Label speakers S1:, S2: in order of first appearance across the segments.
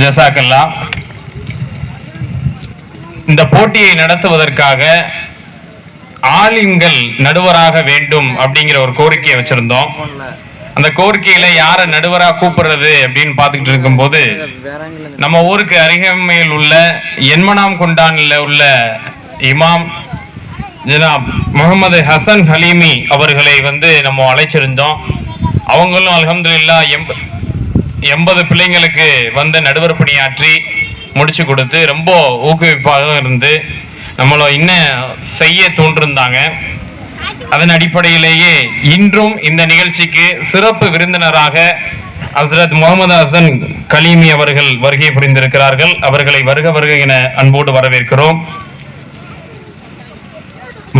S1: ஜசாக்கல்லா இந்த போட்டியை நடத்துவதற்காக ஆலிம்கள் நடுவராக வேண்டும் அப்படிங்கிற ஒரு கோரிக்கையை வச்சிருந்தோம். அந்த கோரிக்கையில யார நடுவரா கூப்பிடுறது அப்படின்னு பார்த்துக்கிட்டு இருக்கும்போது நம்ம ஊருக்கு அருகாமையில் உள்ள என்மனாம் குண்டான்ல உள்ள இமாம் ஜனாப் முகமது ஹசன் ஹலீமி அவர்களை வந்து நம்ம அழைச்சிருந்தோம். அவங்களும் அலமதுல்லா எம்ப எண்பது பிள்ளைங்களுக்கு வந்து நடுவர் பணியாற்றி முடிச்சு கொடுத்து ரொம்ப ஊக்குவிப்பாக இருந்து நம்மளை இன்னும் செய்ய தோன்றிருந்தாங்க. அதன் அடிப்படையிலேயே இன்றும் இந்த நிகழ்ச்சிக்கு சிறப்பு விருந்தினராக ஹசரத் முகமது ஹசன் கலீமி அவர்கள் வருகை புரிந்திருக்கிறார்கள். அவர்களை வருக வருக என அன்போடு வரவேற்கிறோம்.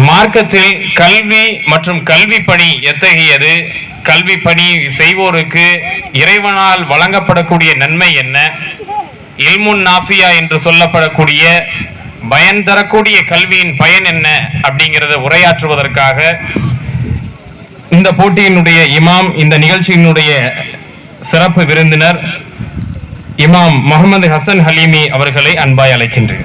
S1: மார்க்கத்தில் கல்வி மற்றும் கல்வி பணி எத்தகையது? கல்வி பணி செய்வோருக்கு இறைவனால் வழங்கப்படக்கூடிய நன்மை என்ன? இல்முன் நாஃபியா என்று சொல்லப்படக்கூடிய பயன் தரக்கூடிய கல்வியின் பயன் என்ன? அப்படிங்கிறத உரையாற்றுவதற்காக இந்த போட்டியினுடைய இமாம் இந்த நிகழ்ச்சியினுடைய சிறப்பு விருந்தினர் இமாம் முகமது ஹசன் ஹலீமி அவர்களை அன்பாய் அழைக்கின்றேன்.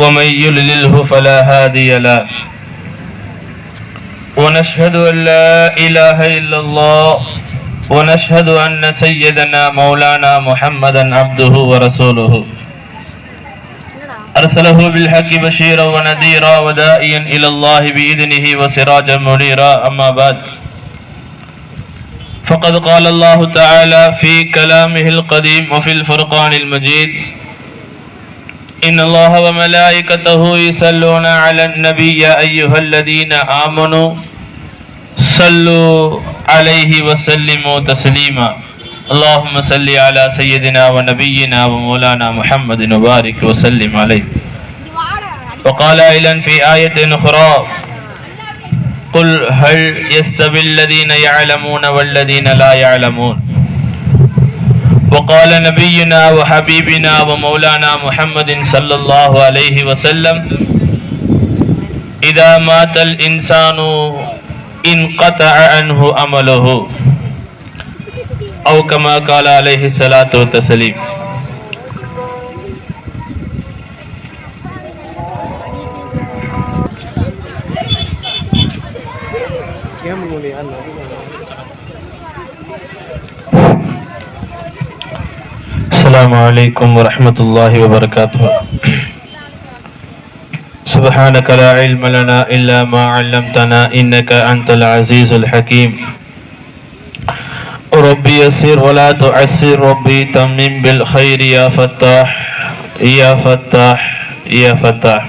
S2: ومن يللله فلا هادي له. ونشهد أن لا إله إلا الله. ونشهد أن سيدنا مولانا محمدا عبده ورسوله. أرسله بالحق بشيرا ونذيرا ودائيا إلى الله بإذنه وسراجا منيرا. أما بعد فقد قال الله تعالى في كلامه القديم وفي الفرقان المجيد إن الله وملائكته يصلون على النبي يا أيها الذين آمنوا صلوا عليه وسلموا تسليما. اللهم صل على سيدنا ونبينا ومولانا محمد وبارك وسلم عليه. وقال أيضا في آية أخرى قل هل يستوي الذين يعلمون والذين لا يعلمون؟ وقال نبينا وحبيبنا ومولانا محمد صلى الله عليه وسلم اذا مات الانسان انقطع عنه عمله او كما قال عليه الصلاة والتسليم. عليكم ورحمة الله وبركاته سبحانك لا علم لنا إلا ما علمتنا إنك أنت العزيز الحكيم ربي يسر ولا تعسر ربي تمم بالخير يا فتاح يا فتاح يا فتاح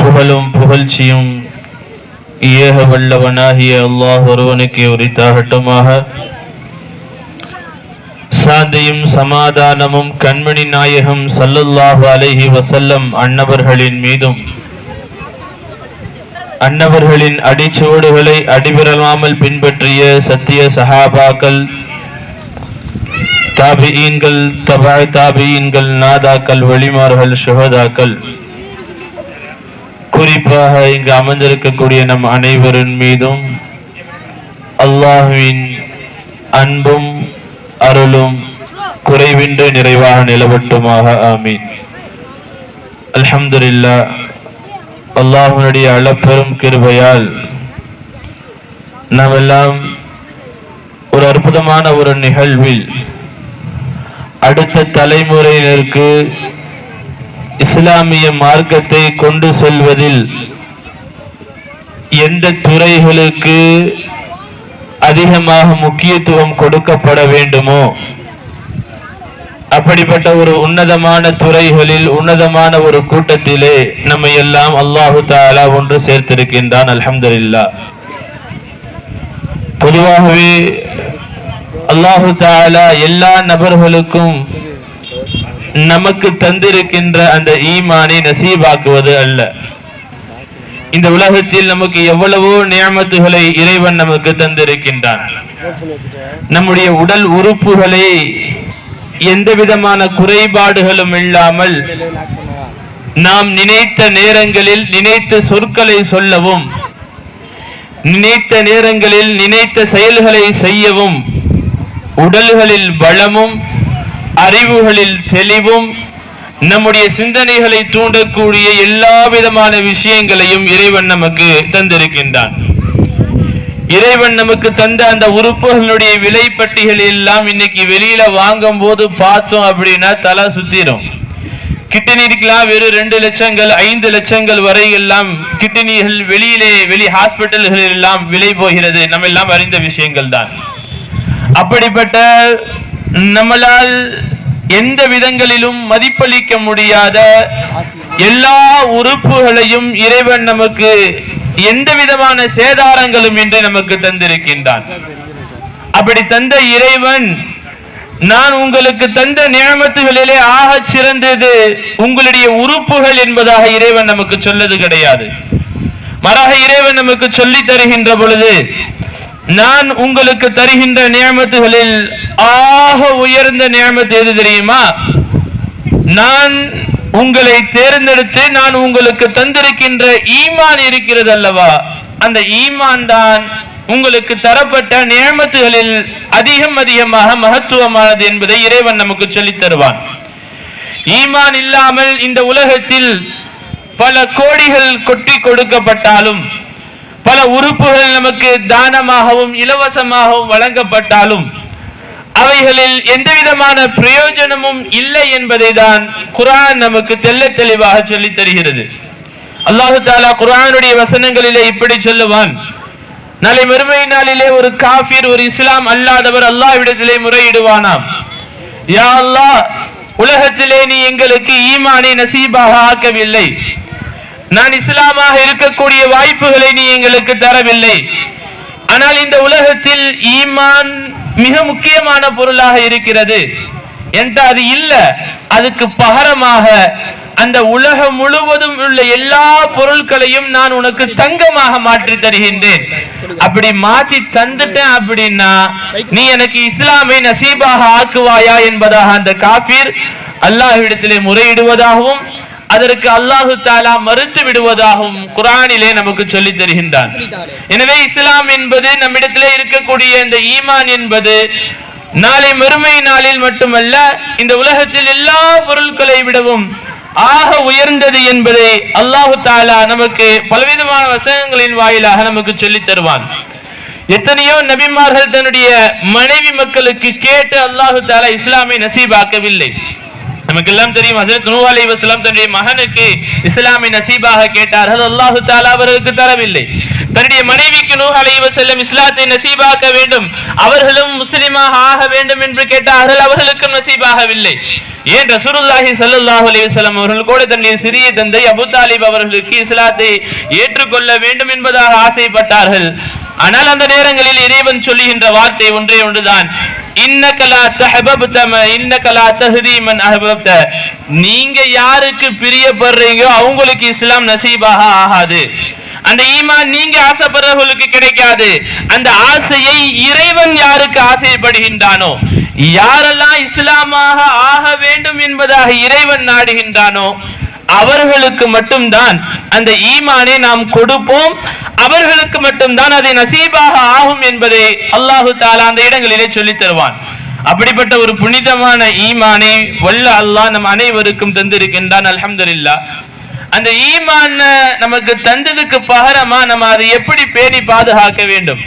S2: புகழும் புகழ்ச்சியும் ஏக வல்லவனாகிய அல்லாஹ் ஒருவனுக்கு உரித்தாகட்டுமாக சாந்தியும் சமாதானமும் கண்மணி நாயகம் சல்லுல்லாஹு அலஹி வசல்லம் அன்னவர்களின் மீதும். அன்னவர்களின் அடிச்சுவடுகளை அடிபெறலாமல் பின்பற்றிய சத்திய சஹாபாக்கள் தாபியீன்கள் தபா தாபியீன்கள் நாதாக்கள் வெளிமார்கள் சுகதாக்கள் குறிப்பாக இங்கு அமர்ந்திருக்கக்கூடிய நம் அனைவரின் மீதும் அல்லாஹுவின் அன்பும் அருளும் குறைவின்றி நிறைவாக நிலவட்டுமாக. ஆமீன். அல்ஹம்துலில்லா அல்லாஹனுடைய அளப்பெரும் கிருபையால் நாம் எல்லாம் ஒரு அற்புதமான ஒரு நிகழ்வில் அடுத்த தலைமுறையினருக்கு இஸ்லாமிய மார்க்கத்தை கொண்டு செல்வதில் எந்த துறைகளுக்கு அதிகமாக முக்கியத்துவம் கொடுக்கப்பட வேண்டுமோ? அப்படிப்பட்ட ஒரு உன்னதமான துறைகளில் உன்னதமான ஒரு கூட்டத்திலே நம்ம எல்லாம் அல்லாஹு தாலா ஒன்று சேர்த்திருக்கின்றான் அல்ஹம்துலில்லாஹ். பொதுவாகவே அல்லாஹு தாலா எல்லா நபர்களுக்கும் நமக்கு தந்திருக்கின்ற அந்த ஈமானை நசீபாக்குவது அல்ல. இந்த உலகத்தில் நமக்கு எவ்வளவோ நியமத்துகளை இறைவன் நமக்கு தந்திருக்கின்றான். நம்முடைய உடல் உறுப்புகளை எந்த விதமான குறைபாடுகளும் இல்லாமல் நாம் நினைத்த நேரங்களில் நினைத்த சொற்களை சொல்லவும் நினைத்த நேரங்களில் நினைத்த செயல்களை செய்யவும் உடல்களில் பலமும் அறிவுகளில் தெளிவும் நம்முடைய சிந்தனைகளை தூண்டக்கூடிய எல்லா விதமான விஷயங்களையும் இறைவன் நமக்கு தந்திருக்கின்றான். இறைவன் நமக்கு தந்த அந்த உறுப்புகளுடைய விலை பட்டியல் எல்லாம் இன்னைக்கு வெளியில வாங்கும் போது பார்த்தோம் அப்படின்னா தலை சுத்திரும். கிட்னிக்கெல்லாம் வெறும் ரெண்டு லட்சங்கள் ஐந்து லட்சங்கள் வரை எல்லாம் கிட்னிகள் வெளியிலே வெளி ஹாஸ்பிட்டல்களில் எல்லாம் விலை போகிறது. நம்ம எல்லாம் அறிந்த விஷயங்கள் தான் அப்படிப்பட்ட நம்மளால் எந்த விதங்களிலும் மதிப்பளிக்க முடியாத எல்லா உறுப்புகளையும் இறைவன் நமக்கு எந்த விதமான சேதாரங்களும் இன்றி நமக்கு தந்திருக்கின்றான். அப்படி தந்த இறைவன் நான் உங்களுக்கு தந்த நியமத்துகளிலே ஆகச் சிறந்தது உங்களுடைய உறுப்புகள் என்பதாக இறைவன் நமக்கு சொல்லது கிடையாது. மறாக இறைவன் நமக்கு சொல்லி தருகின்ற பொழுது நான் உங்களுக்கு தருகின்ற நியமத்துகளில் ஆக உயர்ந்த நியமத்து எது தெரியுமா? நான் உங்களை தேர்ந்தெடுத்து நான் உங்களுக்கு தந்திருக்கின்ற ஈமான் இருக்கிறது அல்லவா? அந்த ஈமான் தான் உங்களுக்கு தரப்பட்ட நியமத்துகளில் அதிகம் அதிகமாக மகத்துவமானது என்பதை இறைவன் நமக்கு சொல்லித் தருவான். ஈமான் இல்லாமல் இந்த உலகத்தில் பல கோடிகள் கொட்டி கொடுக்கப்பட்டாலும் பல உறுப்புகள் நமக்கு தானமாகவும் இலவசமாகவும் வழங்கப்பட்டாலும் அவைகளில் எந்த விதமான பிரயோஜனமும் இல்லை என்பதை தான் குரான் நமக்கு தெள்ள தெளிவாக சொல்லித் தருகிறது. அல்லாஹு தாலா குரானுடைய வசனங்களிலே இப்படி சொல்லுவான். நாளை மறுமை நாளிலே ஒரு காஃபிர் ஒரு இஸ்லாம் அல்லாதவர் அல்லாஹ்விடத்திலே முறையிடுவானாம். யா அல்லாஹ் உலகத்திலே நீ எங்களுக்கு ஈமானை நசீபாக ஆக்கவில்லை. நான் இஸ்லாமாக இருக்கக்கூடிய வாய்ப்புகளை நீ எங்களுக்கு தரவில்லை. ஆனால் இந்த உலகத்தில் ஈமான் மிக முக்கியமான பொருளாக இருக்கிறது. என்ற அது இல்ல. அதுக்கு பகரமாக அந்த உலகம் முழுவதும் உள்ள எல்லா பொருட்களையும் நான் உனக்கு தங்கமாக மாற்றி தருகின்றேன். அப்படி மாத்தி தந்துட்டேன் அப்படின்னா நீ எனக்கு இஸ்லாமை நசீபாக ஆக்குவாயா என்பதாக அந்த காஃபிர் அல்லாஹ்விடத்திலே முறையிடுவதாகவும் அதற்கு அல்லாஹு தாலா மறுத்து விடுவதாகவும் குரானிலே நமக்கு சொல்லி தருகின்றான். எனவே இஸ்லாம் என்பது நம்மிடத்திலே இருக்கக்கூடிய இந்த ஈமான் என்பது நாளை மறுமை நாளில் மட்டுமல்ல இந்த உலகத்தில் எல்லா பொருட்களை விடவும் ஆக உயர்ந்தது என்பதை அல்லாஹு தாலா நமக்கு பலவிதமான வசனங்களின் வாயிலாக நமக்கு சொல்லித் தருவான். எத்தனையோ நபிமார்கள் தன்னுடைய மனைவி மக்களுக்கு கேட்டு அல்லாஹு தாலா இஸ்லாமை நசீபாக்கவில்லை. நமக்கெல்லாம் தெரியும் ஹசரத் நூ அலைஹி வஸல்லம் தன்னுடைய மகனுக்கு இஸ்லாமை நசீபாக கேட்டார்கள் அல்லாஹு தாலா அவர்களுக்கு தரவில்லை. தன்னுடைய மனைவிக்கு நூ அலைஹி வஸல்லம் இஸ்லாத்தை நசீபாக்க வேண்டும். அவர்களும் முஸ்லிமாக ஆக வேண்டும் என்று கேட்டார்கள் அவர்களுக்கும் நசீபாகவில்லை. ஏன் ரசூலுல்லாஹி ஸல்லல்லாஹு அலைஹி வஸல்லம் அவர்கள் கூட தன்னுடைய சிறிய தந்தை அபு தாலிப் அவர்களுக்கு இஸ்லாத்தை ஏற்றுக்கொள்ள வேண்டும் என்பதாக ஆசைப்பட்டார்கள். ஆனால் அந்த நேரங்களில் இறைவன் சொல்லுகின்ற வார்த்தை ஒன்றே ஒன்றுதான். இன்னகலா தஹபப்தம இன்னகலா தஹதி மன் அஹபப்த. நீங்க யாருக்கு பிரியப்படுறீங்களோ அவங்களுக்கு இஸ்லாம் நசீபாக ஆகாது. அந்த ஈமான் நீங்க ஆசைப்படுறவர்களுக்கு கிடைக்காது. அந்த ஆசையை இறைவன் யாருக்கு ஆசைப்படுகின்றானோ? யாரெல்லாம் இஸ்லாமாக ஆக வேண்டும் என்பதாக இறைவன் நாடுகின்றானோ? அவர்களுக்கு மட்டும்தான் அந்த ஈமானை நாம் கொடுப்போம். அவர்களுக்கு மட்டும்தான் அதை நசீபாக ஆகும் என்பதை அல்லாஹு தாலா அந்த இடங்களிலே சொல்லித் தருவான். அப்படிப்பட்ட ஒரு புனிதமான ஈமானை வல்ல அல்லாஹ் நம் அனைவருக்கும் தந்திருக்கின்றான் அல்ஹம்துலில்லாஹ். அந்த ஈமான நமக்கு தந்ததுக்கு பகரமா நம்ம அதை எப்படி பேணி பாதுகாக்க வேண்டும்?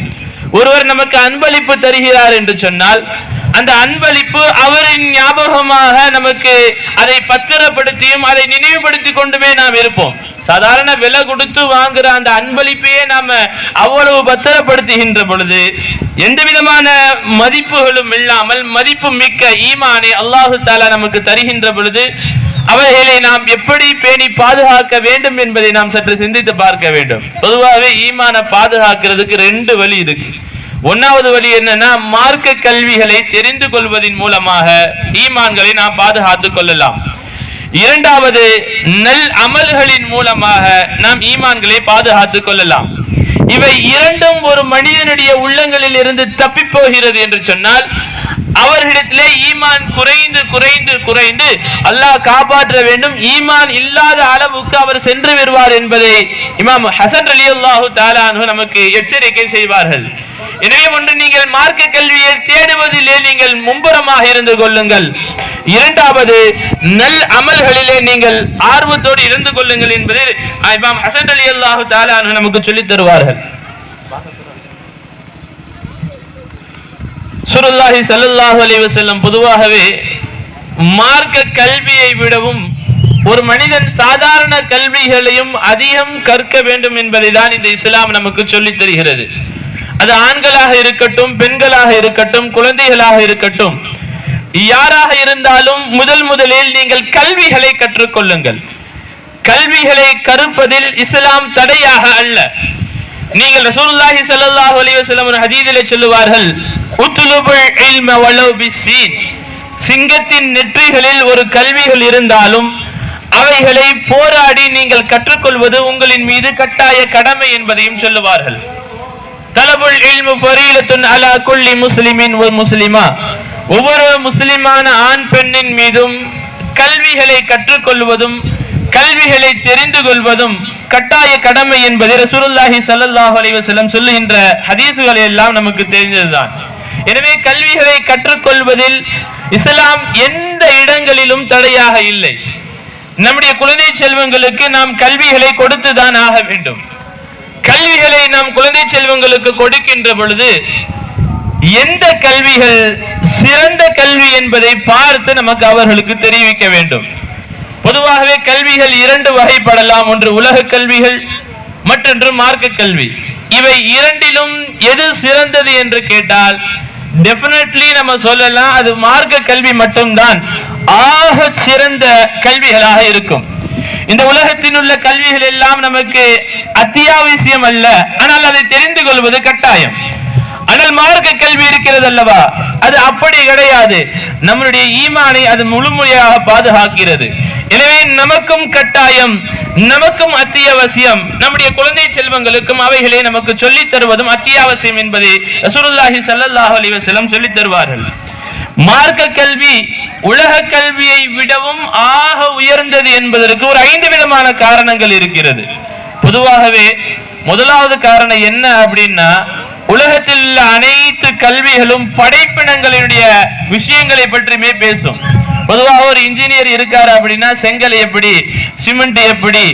S2: ஒருவர் நமக்கு அன்பளிப்பு தருகிறார் என்று சொன்னால் அந்த அன்பளிப்பு அவரின் ஞாபகமாக நமக்கு அதை பத்திரப்படுத்தியும் அதை நினைவுபடுத்தி கொண்டுமே நாம் இருப்போம். சாதாரண விலை கொடுத்து வாங்குற அந்த அன்பளிப்பையே நாம அவ்வளவு பத்திரப்படுத்துகின்ற பொழுது எந்த விதமான மதிப்புகளும் இல்லாமல் மதிப்பு மிக்க ஈமானை அல்லாஹு தாலா நமக்கு தருகின்ற பொழுது அவைகளை நாம் எப்படி பேணி பாதுகாக்க வேண்டும் என்பதை நாம் சற்று சிந்தித்து பார்க்க வேண்டும். பொதுவாகவே ஈமானை பாதுகாக்கிறதுக்கு ரெண்டு வழி இருக்கு. ஒன்னாவது வழி என்னன்னா மார்க்க கல்விகளை தெரிந்து கொள்வதன் மூலமாக ஈமான்களை நாம் பாதுகாத்துக் கொள்ளலாம். இரண்டாவது நல் அமல்களின் மூலமாக நாம் ஈமான்களை பாதுகாத்துக் கொள்ளலாம். இவை இரண்டும் ஒரு மனிதனுடைய உள்ளங்களில் இருந்து தப்பி போகிறது என்று சொன்னால் அவர்களிடத்திலே ஈமான் குறைந்து குறைந்து குறைந்து அல்லாஹ் காப்பாற்ற வேண்டும். ஈமான் இல்லாத அளவுக்கு அவர் சென்று வருவார் என்பதை இமாம் ஹசன் அலி அல்லாஹு தாலானு நமக்கு எச்சரிக்கை செய்வார்கள். எனவே ஒன்று நீங்கள் மார்க்க கல்வியை தேடுவதிலே நீங்கள் மும்புறமாக இருந்து கொள்ளுங்கள். இரண்டாவது நல் அமல்களிலே நீங்கள் ஆர்வத்தோடு இருந்து கொள்ளுங்கள் என்பதை இமாம் ஹசன் அலி அல்லாஹு தாலானு நமக்கு சொல்லித் தருவார்கள். சுருல்லாஹி சல்லுல்லாஹு அலி வசல்லம் பொதுவாகவே மார்க்க கல்வியை விடவும் ஒரு மனிதன் சாதாரண கல்விகளையும் அதிகம் கற்க வேண்டும் என்பதை தான் இந்த இஸ்லாம் நமக்கு சொல்லித் தருகிறது. அது ஆண்களாக இருக்கட்டும் பெண்களாக இருக்கட்டும் குழந்தைகளாக இருக்கட்டும் யாராக இருந்தாலும் முதல் முதலில் நீங்கள் கல்விகளை கற்றுக்கொள்ளுங்கள். கல்விகளை கற்பதில் இஸ்லாம் தடையாக அல்ல. நீங்கள் ரசூலுல்லாஹி ஸல்லல்லாஹு அலைஹி வஸல்லம் ஒரு ஹதீஸிலே சொல்லுவார்கள் சிங்கத்தின் நெற்றிகளில் ஒரு கல்விகள் இருந்தாலும் அவைகளை போராடி நீங்கள் கற்றுக்கொள்வது உங்களின் மீது கட்டாய கடமை என்பதையும் சொல்லுவார்கள். தலபுல் இல்மு ஃபரீலத்துன் அலா குல்லி முஸ்லிமின் ஒரு முஸ்லிமா. ஒவ்வொரு முஸ்லிமான ஆண் பெண்ணின் மீதும் கல்விகளை கற்றுக்கொள்வதும் கல்விகளை தெரிந்து கொள்வதும் கட்டாய கடமை என்பதை ரசூலுல்லாஹி ஸல்லல்லாஹு அலைஹி வஸல்லம் சொல்லுகின்ற ஹதீசுகளை எல்லாம் நமக்கு தெரிந்ததுதான் எனவே கல்விகளை கற்றுக்கொள்வதில் இஸ்லாம் எந்த இடங்களிலும் தடையாக இல்லை. நம்முடைய குழந்தை செல்வங்களுக்கு நாம் கல்விகளை கொடுத்துதான் ஆக வேண்டும். கல்விகளை நாம் குழந்தை செல்வங்களுக்கு கொடுக்கின்ற பொழுது எந்த கல்விகள் சிறந்த கல்வி என்பதை பார்த்து நமக்கு அவர்களுக்கு தெரிவிக்க வேண்டும். பொதுவாகவே கல்விகள் இரண்டு வகைப்படலாம். ஒன்று உலக கல்விகள் மற்றொன்று மார்க்க கல்வி. இவை இரண்டிலும் எது சிறந்தது என்று கேட்டால் டெஃபினெட்லி நம்ம சொல்லலாம் அது மார்க்க கல்வி மட்டும்தான். ஆக சிறந்த கல்விகளாக இருக்கும். இந்த உலகத்தில் உள்ள கல்விகள் எல்லாம் நமக்கு அத்தியாவசியம் அல்ல. ஆனால் அதை தெரிந்து கொள்வது கட்டாயம். ஆனால் மார்க்க கல்வி இருக்கிறது அல்லவா? அது அப்படி கிடையாது. நம்மளுடைய ஈமானை அது முழுமையாக பாதுகாக்கிறது. எனவே நமக்கும் கட்டாயம் நமக்கும் அத்தியாவசியம் நம்முடைய குழந்தை செல்வங்களுக்கும் அவைகளை நமக்கு சொல்லித் தருவதும் அத்தியாவசியம் என்பதை ரசூலுல்லாஹி ஸல்லல்லாஹு அலைஹி சொல்லித் தருவார்கள். மார்க்க கல்வி உலக கல்வியை விடவும் ஆக உயர்ந்தது என்பதற்கு ஒரு ஐந்து விதமான காரணங்கள் இருக்கிறது. பொதுவாகவே முதலாவது காரணம் என்ன அப்படின்னா உலகத்தில் உள்ள அனைத்து கல்விகளும் படைப்பினங்களுடைய விஷயங்களை பற்றியுமே பேசும். பொதுவாக ஒரு இன்ஜினியர் இருக்காரு அப்படின்னா செங்கல் எப்படி சிமெண்ட் எப்படி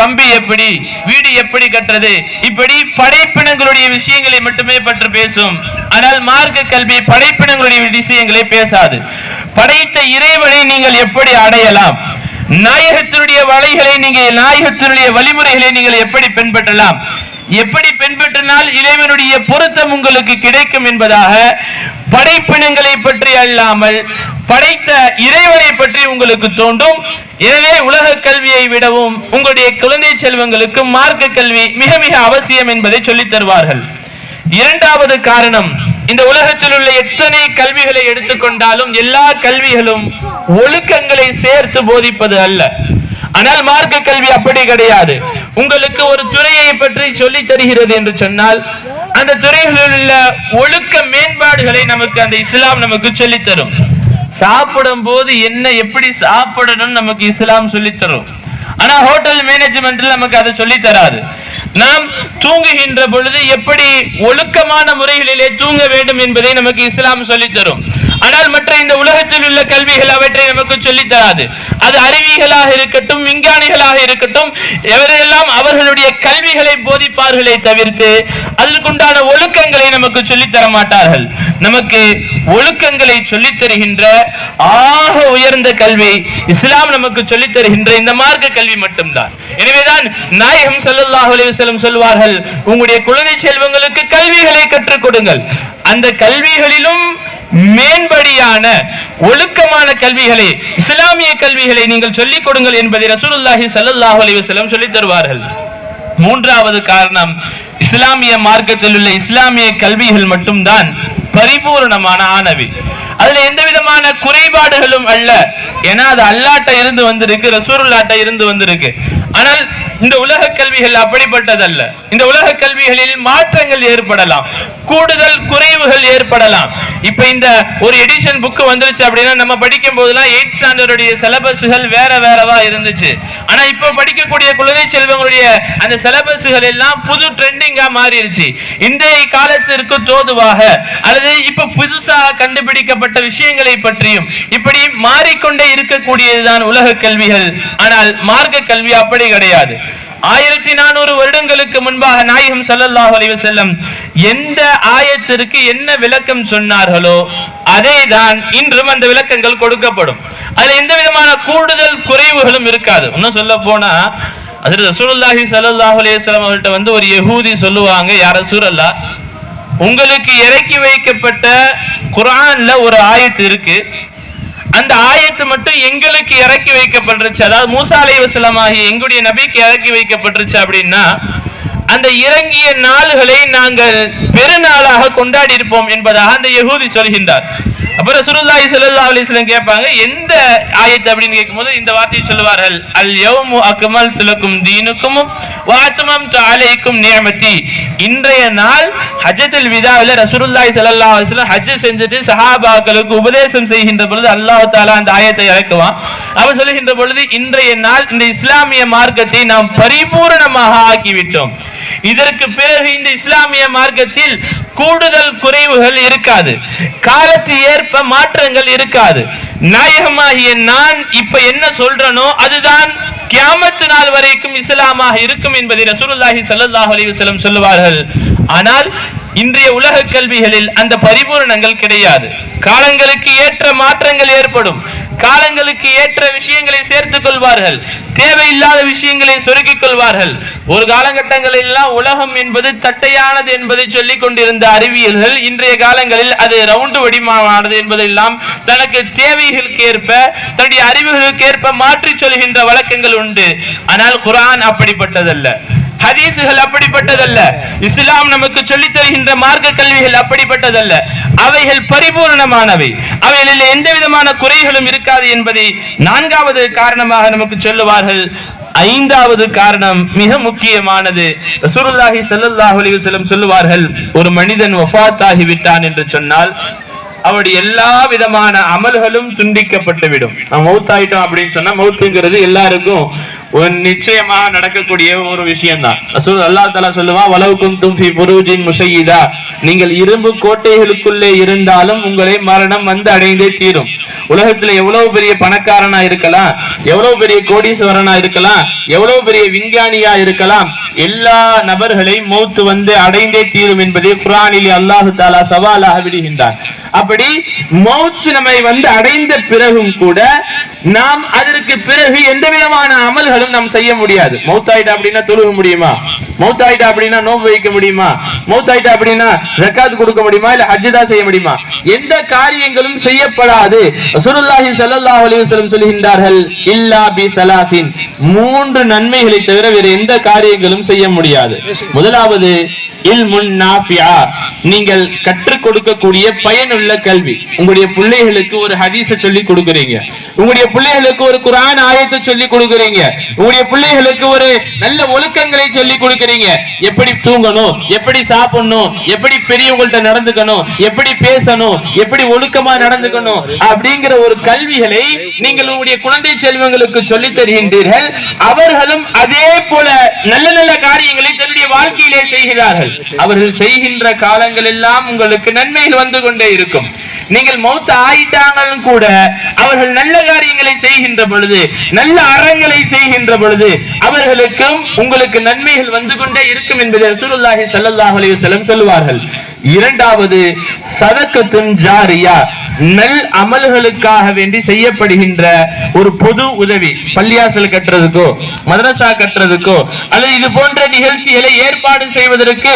S2: கம்பி எப்படி வீடு எப்படி கட்டுறது இப்படி படைப்பினங்களுடைய விஷயங்களை மட்டுமே பற்றி பேசும். ஆனால் மார்க்க கல்வி படைப்பினங்களுடைய விஷயங்களை பேசாது. படைத்த இறைவனை நீங்கள் எப்படி அடையலாம்? நாயகத்தினுடைய வலைகளை நீங்கள் நாயகத்தினுடைய வழிமுறைகளை நீங்கள் எப்படி பின்பற்றலாம்? எப்படி பின்பற்றினால் இறைவனுடைய பொருத்தம் உங்களுக்கு கிடைக்கும் என்பதாக படைப்பினங்களை பற்றி அல்லாமல் படைத்த இறைவனை பற்றி உங்களுக்கு தோன்றும். எனவே உலக கல்வியை விடவும் உங்களுடைய குழந்தை செல்வங்களுக்கு மார்க்க கல்வி மிக மிக அவசியம் என்பதை சொல்லித் தருவார்கள். இரண்டாவது காரணம் இந்த உலகத்தில் உள்ள எத்தனை கல்விகளை எடுத்துக்கொண்டாலும் எல்லா கல்விகளும் ஒழுக்கங்களை சேர்த்து போதிப்பது அல்ல. ஆனால் மார்க்க கல்வி அப்படி கிடையாது. உங்களுக்கு ஒரு துறையை பற்றி சொல்லி தருகிறது என்று சொன்னால் அந்த துறைகளில் உள்ள ஒழுக்க மேம்பாடுகளை நமக்கு அந்த இஸ்லாம் நமக்கு சொல்லித்தரும் சாப்பிடும் போது என்ன எப்படி சாப்பிடணும் நமக்கு இஸ்லாம் சொல்லித் தரும். ஆனா ஹோட்டல் மேனேஜ்மெண்ட்ல நமக்கு அதை சொல்லித் தராது. நாம் தூங்குகின்ற பொழுது எப்படி ஒழுக்கமான முறைகளிலே தூங்க வேண்டும் என்பதை நமக்கு இஸ்லாம் சொல்லித்தரும் ஆனால் மற்ற இந்த உலகத்தில் உள்ள கல்விகள் அவற்றை நமக்கு சொல்லித் தராது. அது அறிவியலாக இருக்கட்டும் விஞ்ஞானிகளாக இருக்கட்டும் எவரெல்லாம் அவர்களுடைய கல்விகளை போதிப்பார்களே தவிர்த்து அதற்குண்டான ஒழுக்கங்களை நமக்கு சொல்லித் தர மாட்டார்கள். நமக்கு ஒழுக்கங்களை சொல்லித் தருகின்ற ஆக உயர்ந்த கல்வி இஸ்லாம் நமக்கு சொல்லித் தருகின்ற இந்த மார்க்க கல்வி மட்டும்தான். எனவேதான் நாயகம் சல்லாஹ் அலைஹி சொல்வார்கள் உங்களுடைய குழந்தை செல்வங்களுக்கு கல்விகளை கற்றுக் கொடுங்கள். அந்த கல்விகளிலும் மேன்படியான ஒழுக்கமான கல்விகளை இஸ்லாமிய கல்விகளை நீங்கள் சொல்லிக் கொடுங்கள் என்பதை ரசூலுல்லாஹி ஸல்லல்லாஹு அலைஹி வஸல்லம் சொல்லித் தருவார்கள். மூன்றாவது காரணம் இஸ்லாமிய மார்க்கத்தில் உள்ள இஸ்லாமிய கல்விகள் மட்டும்தான் பரிபூரணமான ஆனவை. அதுல எந்த விதமான குறைபாடுகளும் அல்ல. ஏன்னா அது அல்லாட்ட இருந்து வந்திருக்கு ரசூருல்லாட்ட இருந்து வந்திருக்கு. ஆனால் இந்த உலக கல்விகள் அப்படிப்பட்டதல்ல. இந்த உலக கல்விகளில் மாற்றங்கள் ஏற்படலாம். கூடுதல் குறைவுகள் ஏற்படலாம். இப்ப இந்த ஒரு எடிஷன் புக் வந்துருச்சு அப்படின்னா நம்ம படிக்கும் போதெல்லாம் எயிட் ஸ்டாண்டர்டுடைய சிலபஸ்கள் வேற வேறவா இருந்துச்சு. ஆனா இப்ப படிக்கக்கூடிய குழந்தை செல்வங்களுடைய அந்த சிலபஸ்கள் எல்லாம் புது ட்ரெண்டிங்கா மாறிடுச்சு இன்றைய காலத்திற்கு தோதுவாக அல்லது இப்ப புதுசாக கண்டுபிடிக்கப்பட்ட சம்பந்தப்பட்ட விஷயங்களை பற்றியும் இப்படி மாறிக்கொண்டே இருக்கக்கூடியதுதான் உலக கல்விகள். ஆனால் மார்க்க கல்வி அப்படி கிடையாது. ஆயிரத்தி நானூறு வருடங்களுக்கு முன்பாக நாயகம் ஸல்லல்லாஹு அலைஹி வஸல்லம் எந்த ஆயத்திற்கு என்ன விளக்கம் சொன்னார்களோ அதே தான் இன்றும் அந்த விளக்கங்கள் கொடுக்கப்படும். அதுல எந்த விதமான கூடுதல் குறைவுகளும் இருக்காது. இன்னும் சொல்ல போனா அது ரசூலுல்லாஹி சல்லாஹ் அலைஹி வஸல்லம் அவர்கிட்ட வந்து ஒரு யஹூதி சொல்லுவாங்க யார சூரல்லா உங்களுக்கு இறக்கி வைக்கப்பட்ட குரான்ல ஒரு ஆயத்து இருக்கு. அந்த ஆயத்து மட்டும் எங்களுக்கு இறக்கி வைக்கப்பட்டுருச்சு. அதாவது மூசா அலைவசலம் எங்களுடைய நபிக்கு இறக்கி வைக்கப்பட்டுருச்சு அப்படின்னா அந்த இறங்கிய நாள்களை நாங்கள் பெருநாளாக கொண்டாடி இருப்போம் என்பதாக அந்த யகூதி சொல்கின்றார். அப்புறம் சுருல்லாய் ஸல்லல்லாஹு அலிஸ்லம் கேட்பாங்க எந்த ஆயத்து அப்படின்னு கேட்கும்போது இந்த வார்த்தையை சொல்லுவார்கள் அல் யௌமு அக்மல் துலக்கும் தீனுக்கும் வ தாலைக்கும் நியமத்தி நியமதி. இன்றைய நாள் ஹஜத்தில் விதாவில் ரசூருல்லாய் சல்லா அலிஸ்லம் ஹஜ் செஞ்சுட்டு சஹாபாக்களுக்கு உபதேசம் செய்கின்ற பொழுது அல்லாஹ் தாலா அந்த ஆயத்தை இறக்குவான். அவர் சொல்லுகின்ற பொழுது இன்றைய நாள் இந்த இஸ்லாமிய மார்க்கத்தை நாம் பரிபூரணமாக ஆக்கிவிட்டோம். இதற்கு பிறகு இந்த இஸ்லாமிய மார்க்கத்தில் கூடுதல் குறைவுகள் இருக்காது. காலத்து ஏற்ப மாற்றங்கள் இருக்காது. நாயகமாகிய நான் இப்ப என்ன சொல்றனோ அதுதான் கியாமத்து நாள் வரைக்கும் இஸ்லாமாக இருக்கும் என்பதை ரசூலுல்லாஹி சல்லாஹ் அலைஹி சொல்லுவார்கள். ஆனால் இன்றைய உலக கல்விகளில் அந்த பரிபூரணங்கள் கிடையாது. காலங்களுக்கு ஏற்ற மாற்றங்கள் ஏற்படும். காலங்களுக்கு ஏற்ற விஷயங்களை சேர்த்துக் கொள்வார்கள். தேவையில்லாத விஷயங்களை சொருக்கிக் கொள்வார்கள். ஒரு காலகட்டங்களெல்லாம் உலகம் என்பது தட்டையானது என்பதை சொல்லிக் கொண்டிருந்த அறிவியல்கள் இன்றைய காலங்களில் அது ரவுண்டு வடிவமானது என்பதெல்லாம் தனக்கு தேவைகளுக்கு ஏற்ப தன்னுடைய அறிவுகளுக்கு ஏற்ப மாற்றி சொல்கின்ற வழக்கங்கள் உண்டு. ஆனால் குரான் அப்படிப்பட்டதல்ல. ஹதீசுகள் அப்படிப்பட்டதல்ல. இஸ்லாம் நமக்கு சொல்லித் தருகின்ற மார்க்க கல்விகள் அப்படிப்பட்டதல்ல. அவைகள் பரிபூரணமானவை. அவைகளில் எந்த விதமான குறைகளும் இருக்காது என்பதை நான்காவது காரணமாக நமக்கு சொல்லுவார்கள். ஐந்தாவது காரணம் மிக முக்கியமானது. ரசூலுல்லாஹி ஸல்லல்லாஹு அலைஹி வஸல்லம் சொல்லுவார்கள் ஒரு மனிதன் வஃபாத்தாகி விட்டான் என்று சொன்னால் அவருடைய எல்லா விதமான அமல்களும் துண்டிக்கப்பட்டு விடும் நம்ம மௌத்தாயிட்டோம் அப்படின்னு சொன்னா மௌத்துங்கிறது எல்லாருக்கும் நிச்சயமாக நடக்கக்கூடிய ஒரு விஷயம் தான் அல்லாஹ் தஆலா சொல்லுவான் வலவு நீங்கள் இரும்பு கோட்டைகளுக்குள்ளே இருந்தாலும் உங்களை மரணம் வந்து அடைந்தே தீரும். உலகத்துல எவ்வளவு பெரிய பணக்காரனா இருக்கலாம் எவ்வளவு பெரிய கோடீஸ்வரனா இருக்கலாம் எவ்வளவு பெரிய விஞ்ஞானியா இருக்கலாம் எல்லா நபர்களையும் மௌத்து வந்து அடைந்தே தீரும் என்பதை குர்ஆனிலே அல்லாஹு தாலா சவாலாக விடுகின்றார் அப்படி மௌத்து நம்மை வந்து அடைந்த பிறகும் கூட நாம் அதற்கு பிறகு எந்த விதமான அமல்களும் நாம் செய்ய முடியாது. மௌத்தாயிட்டா அப்படின்னா தொழுக முடியுமா? மௌத்தாயிட்டா அப்படின்னா நோன்பு வைக்க முடியுமா? மௌத்தாயிட்டா அப்படின்னா ஜக்காத் கொடுக்க முடியுமா? இல்ல ஹஜ் தான் செய்ய முடியுமா? எந்த காரியங்களும் செய்யப்படாது. சுருல்லாஹி சல்லாஹ் அலிவசலம் சொல்கின்றார்கள் இல்லா பி சலாசின் மூன்று நன்மைகளை தவிர வேறு எந்த காரியங்களும் செய்ய முடியாது. முதலாவது நீங்கள் கற்றுக் கொடுக்கக்கூடிய பயனுள்ள கல்வி. உங்களுடைய பிள்ளைகளுக்கு ஒரு ஹதீஸ சொல்லி கொடுக்குறீங்க. உங்களுடைய பிள்ளைகளுக்கு ஒரு குரான் ஆயத்தை சொல்லி கொடுக்குறீங்க. உங்களுடைய பிள்ளைகளுக்கு ஒரு நல்ல ஒழுக்கங்களை சொல்லி கொடுக்குறீங்க. எப்படி தூங்கணும் எப்படி சாப்பிடணும் எப்படி பெரியவங்கள்ட்ட நடந்துக்கணும் எப்படி பேசணும் எப்படி ஒழுக்கமா நடந்துக்கணும் அப்படிங்கிற ஒரு கல்விகளை நீங்கள் உங்களுடைய குழந்தை செல்வங்களுக்கு சொல்லி தருகின்றீர்கள். அவர்களும் அதே போல நல்ல நல்ல காரியங்களை தன்னுடைய வாழ்க்கையிலே செய்கிறார்கள். அவர்கள் செய்கின்ற காலங்கள் எல்லாம் உங்களுக்கு நன்மையில் வந்து கொண்டே இருக்கும். நீங்கள் மௌத்த ஆயிட்டாங்களும் கூட அவர்கள் நல்ல காரியங்களை செய்கின்ற பொழுது நல்ல அறங்களை செய்கின்ற பொழுது அவர்களுக்கும் உங்களுக்கு நன்மைகள் வந்து கொண்டே இருக்கும் என்பதை ரசூலுல்லாஹி சல்லாஹ் அலைஹி சொல்லுவார்கள். இரண்டாவது சதக்கத்தின் ஜாரியா நல் அமல்களுக்காக வேண்டி செய்யப்படுகின்ற ஒரு பொது உதவி. பள்ளியாசல் கட்டுறதுக்கோ மதரசா கட்டுறதுக்கோ அல்லது இது போன்ற நிகழ்ச்சிகளை ஏற்பாடு செய்வதற்கு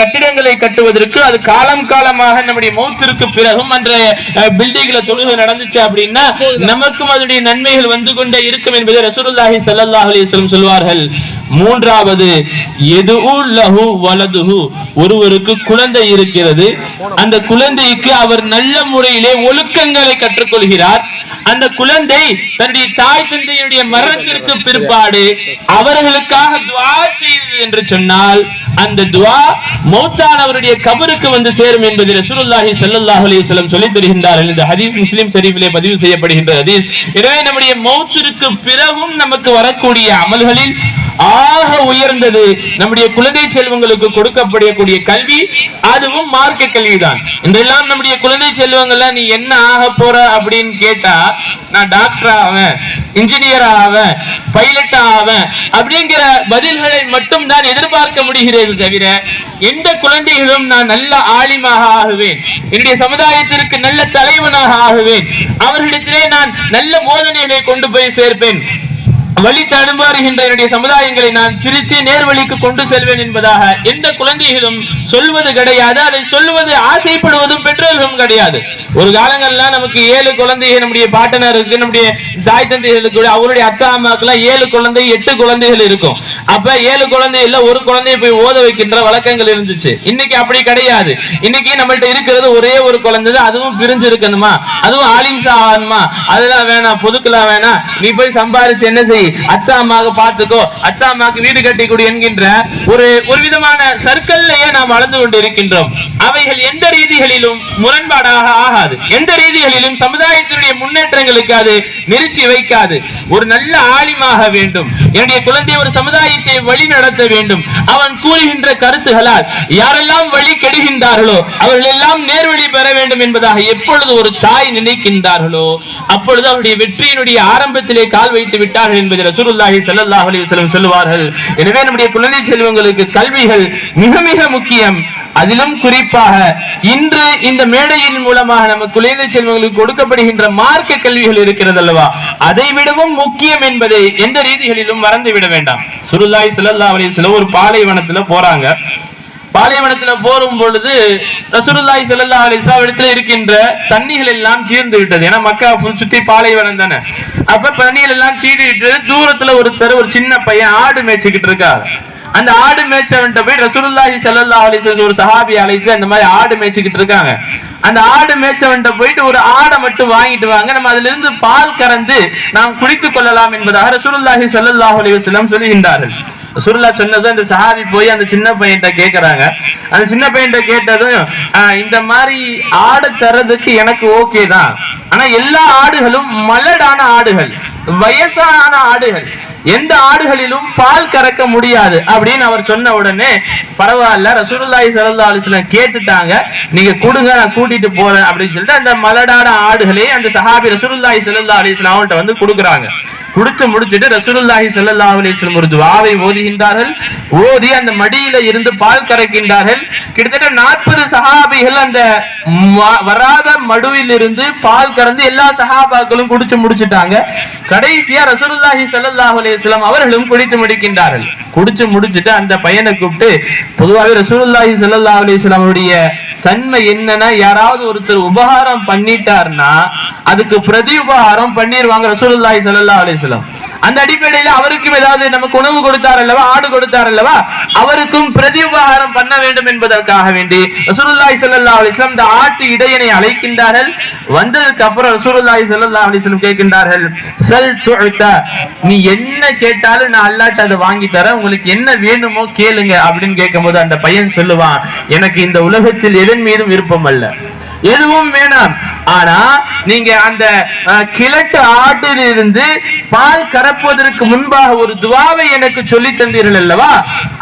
S2: கட்டிடங்களை கட்டுவதற்கு அது காலம் காலமாக நம்முடைய மௌத்திற்கு பிறகும் அந்த பில்டிங்ல தொழுகை நடந்துச்சு அப்படின்னா நமக்கும் அதனுடைய நன்மைகள் வந்து கொண்டே இருக்கும் என்பதை ரசூலுல்லாஹி ஸல்லல்லாஹு அலைஹி வஸல்லம் சொல்வார்கள். மூன்றாவது எது லஹு வலதுஹு. ஒருவருக்கு குழந்தை இருக்கிறது. அந்த குழந்தைக்கு அவர் நல்ல முறையிலே ஒழுக்கங்களை கற்றுக்கொள்கிறார். அந்த குழந்தை தன்னுடைய தாய் தந்தையுடைய மரணத்திற்கு பிற்பாடு அவர்களுக்காக துவா செய்தது என்று சொன்னால் அந்த துவா மௌத்தான் அவருடைய கபருக்கு வந்து சேரும் என்பது ரசூலுல்லாஹி ஸல்லல்லாஹு அலைஹி வஸல்லம் தருகின்றார்கள். இந்த ஹதீஸ் முஸ்லிம் ஷரீஃபிலே பதிவு செய்யப்படுகின்ற ஹதீஸ். எனவே நம்முடைய மௌத்திற்கு பிறகும் நமக்கு வரக்கூடிய அமல்களில் ஆக உயர்ந்தது. நம்முடைய குழந்தை செல்வங்களுக்கு கொடுக்கப்படக்கூடிய கல்வி அதுவும் மார்க்க கல்விதான். இன்றெல்லாம் நம்முடைய குழந்தை செல்வங்கள நீ என்ன ஆக போற அப்படின்னு கேட்டா நான் டாக்டர் ஆவேன் இன்ஜினியர் ஆவேன் பைலட் ஆவேன் அப்படிங்கிற பதில்களை மட்டும் தான் எதிர்பார்க்க முடிகிறது தவிர எந்த குழந்தைகளும் நான் நல்ல ஆலிமாக ஆகுவேன். என்னுடைய சமுதாயத்திற்கு நல்ல தலைவனாக ஆகுவேன். அவர்களிடத்திலே நான் நல்ல போதனைகளை கொண்டு போய் சேர்ப்பேன். வழி தடுமாறுகின்ற என்னுடைய சமுதாயங்களை நான் திருத்தி நேர்வழிக்கு கொண்டு செல்வேன் என்பதாக எந்த குழந்தைகளும் சொல்வது கிடையாது. அதை சொல்வது ஆசைப்படுவதும் பெற்றோர்களும் கிடையாது. ஒரு காலங்கள்லாம் நமக்கு ஏழு குழந்தைகள் நம்முடைய பாட்டனருக்கு நம்முடைய தாய் தந்தைகளுக்கு கூட அவருடைய அத்தா அம்மாக்கெல்லாம் ஏழு குழந்தை எட்டு குழந்தைகள் இருக்கும். அப்ப ஏழு குழந்தை இல்ல ஒரு குழந்தையை போய் ஓத வைக்கின்ற வழக்கங்கள் இருந்துச்சு. இன்னைக்கு அப்படி கிடையாது. இன்னைக்கு நம்மள்ட்ட இருக்கிறது ஒரே ஒரு குழந்தை தான். அதுவும் பிரிஞ்சு இருக்கணுமா அதுவும் ஆலிம்சா ஆகணுமா? அதெல்லாம் வேணாம் பொதுக்கெல்லாம் வேணாம். நீ போய் சம்பாரிச்சு என்ன செய்ய அத்தா அத்தாமாக பார்த்துக்கோ. அத்தா வீடு கட்டி கொடு என்கின்ற ஒரு ஒரு விதமான சர்க்கிள்லயே நாம் வளர்ந்து கொண்டு இருக்கின்றோம் அவைகள் எந்த ரீதிகளிலும் முரண்பாடாக ஆகாது. எந்த ரீதிகளிலும் சமுதாயத்தினுடைய முன்னேற்றங்களுக்கு அது நிறுத்தி வைக்காது. ஒரு நல்ல ஆலிமாக வேண்டும். என்னுடைய குழந்தை ஒரு சமுதாயத்தை வழி நடத்த வேண்டும். அவன் கூறுகின்ற கருத்துகளால் யாரெல்லாம் வழி கெடுகின்றார்களோ அவர்கள் எல்லாம் நேர்வழி பெற வேண்டும் என்பதாக எப்பொழுது ஒரு தாய் நினைக்கின்றார்களோ அப்பொழுது அவருடைய வெற்றியினுடைய ஆரம்பத்திலே கால் வைத்து விட்டார்கள் என்பதை ரசூலுல்லாஹி சல்லாஹ் அலைஹி வஸல்லம் சொல்லுவார்கள். எனவே நம்முடைய குழந்தை செல்வங்களுக்கு கல்விகள் மிக மிக முக்கியம். அதிலும் குறிப்பாக இன்று இந்த மேடையின் மூலமாக நம்ம குழந்தை செல்வங்களுக்கு கொடுக்கப்படுகின்ற மார்க்க கல்விகள் இருக்கிறது அல்லவா? அதை விடவும் முக்கியம் என்பதை எந்த ரீதிகளிலும் மறந்து விட வேண்டாம். சுருல்லாய் சிலல்லா அலைஹி சில ஒரு பாலைவனத்துல போறாங்க. பாலைவனத்துல போரும் பொழுது ரசூலுல்லாஹி செல்லல்லா அலைஹி இடத்துல இருக்கின்ற தண்ணிகள் எல்லாம் தீர்ந்து விட்டது. ஏன்னா மக்கா full சுத்தி பாலைவனம் தானே. அப்ப தண்ணிகள் எல்லாம் தீடிட்டு தூரத்துல ஒருத்தர் ஒரு சின்ன பையன் ஆடு மேய்ச்சிக்கிட்டு இருக்காரு. அந்த ஆடு மேய்ச்சவன்ட்ட போய் ரசூலுல்லாஹி ஸல்லல்லாஹு அலைஹி ஒரு சஹாபி அழைத்து அந்த மாதிரி ஆடு மேய்ச்சிக்கிட்டு இருக்காங்க. அந்த ஆடு மேய்ச்சவன்ட்ட போயிட்டு ஒரு ஆடை மட்டும் வாங்கிட்டு வாங்க. நம்ம அதுல இருந்து பால் கறந்து நாம் குடித்துக் கொள்ளலாம் என்பதாக ரசூலுல்லாஹி ஸல்லல்லாஹு அலிவசலம் சொல்லுகின்றார்கள். சுருளா சொன்னதும் அந்த சஹாபி போய் அந்த சின்ன பையன்கிட்ட கேக்குறாங்க. அந்த சின்ன பையன்கிட்ட கேட்டதும் "ஆஹ், இந்த மாதிரி ஆடு தர்றதுக்கு எனக்கு ஓகே தான். ஆனா எல்லா ஆடுகளும் மலடான ஆடுகள். வயசான ஆடுகள். எந்த ஆடுகளிலும் பால் கறக்க முடியாது அப்படின்னு அவர் சொன்ன உடனே பரவாயில்ல ரசூலுல்லாஹி ஸல்லல்லாஹு அலைஹி கேட்டுட்டாங்க. நீங்க கொடுங்க நான் கூட்டிட்டு போறேன் அப்படின்னு சொல்லிட்டு அந்த மலடான ஆடுகளே அந்த சஹாபி ரசூலுல்லாஹி ஸல்லல்லாஹு அலைஹி வஸல்லம் வந்து கொடுக்குறாங்க. கொடுத்து முடிச்சிட்டு ரசூலுல்லாஹி சல்லா அலிஸ்லம் ஒரு துவாவை ஓதுகின்றார்கள். ஓதி அந்த மடியில இருந்து பால் கறக்கின்றார்கள். கிட்டத்தட்ட நாற்பது சஹாபிகள் அந்த வராத மடுவில் இருந்து பால் கறந்து எல்லா சஹாபாக்களும் குடிச்சு முடிச்சுட்டாங்க. கடைசியா ரசூலுல்லாஹி ஸல்லல்லாஹு அலையம் அவர்களும் குடித்து முடிக்கின்றார்கள். குடிச்சு முடிச்சுட்டு அந்த பையனை கூப்பிட்டு பொதுவாகவே ரசூலுல்லாஹி ஸல்லல்லாஹு அலைஹி அவருடைய தன்மை என்னன்னா யாராவது ஒருத்தர் உபகாரம் பண்ணிட்டார்னா அதுக்கு பிரதி உபகாரம் பண்ணிடுவாங்க ரசூலுல்லாஹி சல்லா அலைஹி அந்த அடிப்படையில அவருக்கும் ஏதாவது நமக்கு உணவு கொடுத்தார் அல்லவா ஆடு கொடுத்தார் அல்லவா அவருக்கும் பிரதி உபகாரம் பண்ண வேண்டும் என்பதற்காக வேண்டி ரசூலுல்லாஹி சல்லா அலிஸ்லாம் இந்த ஆட்டு இடையனை அழைக்கின்றார்கள். வந்ததுக்கு அப்புறம் ரசூலுல்லாஹி சல்லா அலைஹி கேட்கின்றார்கள் சல் துஅத நீ என்ன கேட்டாலும் நான் அல்லாட்டு அதை வாங்கி தரேன் உங்களுக்கு என்ன வேணுமோ கேளுங்க அப்படின்னு கேட்கும்போது அந்த பையன் சொல்லுவான் எனக்கு இந்த உலகத்தில் எதன் மீதும் விருப்பம் அல்ல. எதுவும் வேணாம். ஆனா நீங்க அந்த கிழட்டு ஆட்டில் இருந்து பால் கறப்பதற்கு முன்பாக ஒரு துவாவை எனக்கு சொல்லி தந்தீர்கள் அல்லவா?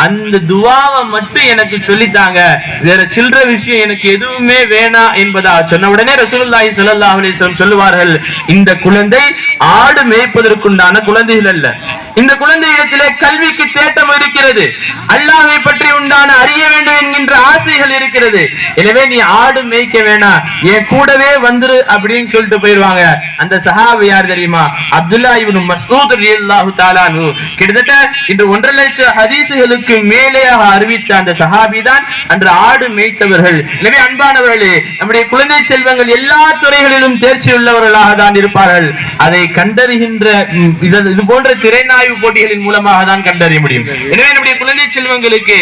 S2: அந்த துவாவை மட்டும் எனக்கு சொல்லித்தாங்க வேற சில்லற விஷயம் எனக்கு எதுவுமே வேணாம் என்பதா? சொன்ன உடனே ரசூலுல்லாஹி ஸல்லல்லாஹு அலைஹி வஸல்லம் சொல்லுவார்கள் இந்த குழந்தை ஆடு மேய்ப்பதற்குண்டான குழந்தைகள் அல்ல. இந்த குழந்தையிடத்திலே கல்விக்கு தேட்டம் இருக்கிறது. அல்லாஹை பற்றி உண்டான அறிய வேண்டும் என்கின்ற ஆசைகள் இருக்கிறது. எனவே நீ ஆடு மேய்க்க வேணாம் என் கூடவே வந்துரு அப்படின்னு சொல்லிட்டு போயிருவாங்க. அந்த சஹாபு யார் தெரியுமா? அப்துல்லா இவனு மசூத் அல்லாஹு தாலானு கிட்டத்தட்ட இன்று ஒன்றரை லட்சம் ஹதீசுகளுக்கு மேலேயாக அறிவித்த அந்த சஹாபி தான் அன்று ஆடு மேய்த்தவர்கள். எனவே அன்பானவர்களே நம்முடைய குழந்தை செல்வங்கள் எல்லா துறைகளிலும் தேர்ச்சி உள்ளவர்களாக தான் இருப்பார்கள். அதை கண்டறிகின்ற இது போன்ற திரைநாய் திரைநாய்வு போட்டிகளின் மூலமாக தான் கண்டறிய முடியும். எனவே நம்முடைய குழந்தை செல்வங்களுக்கு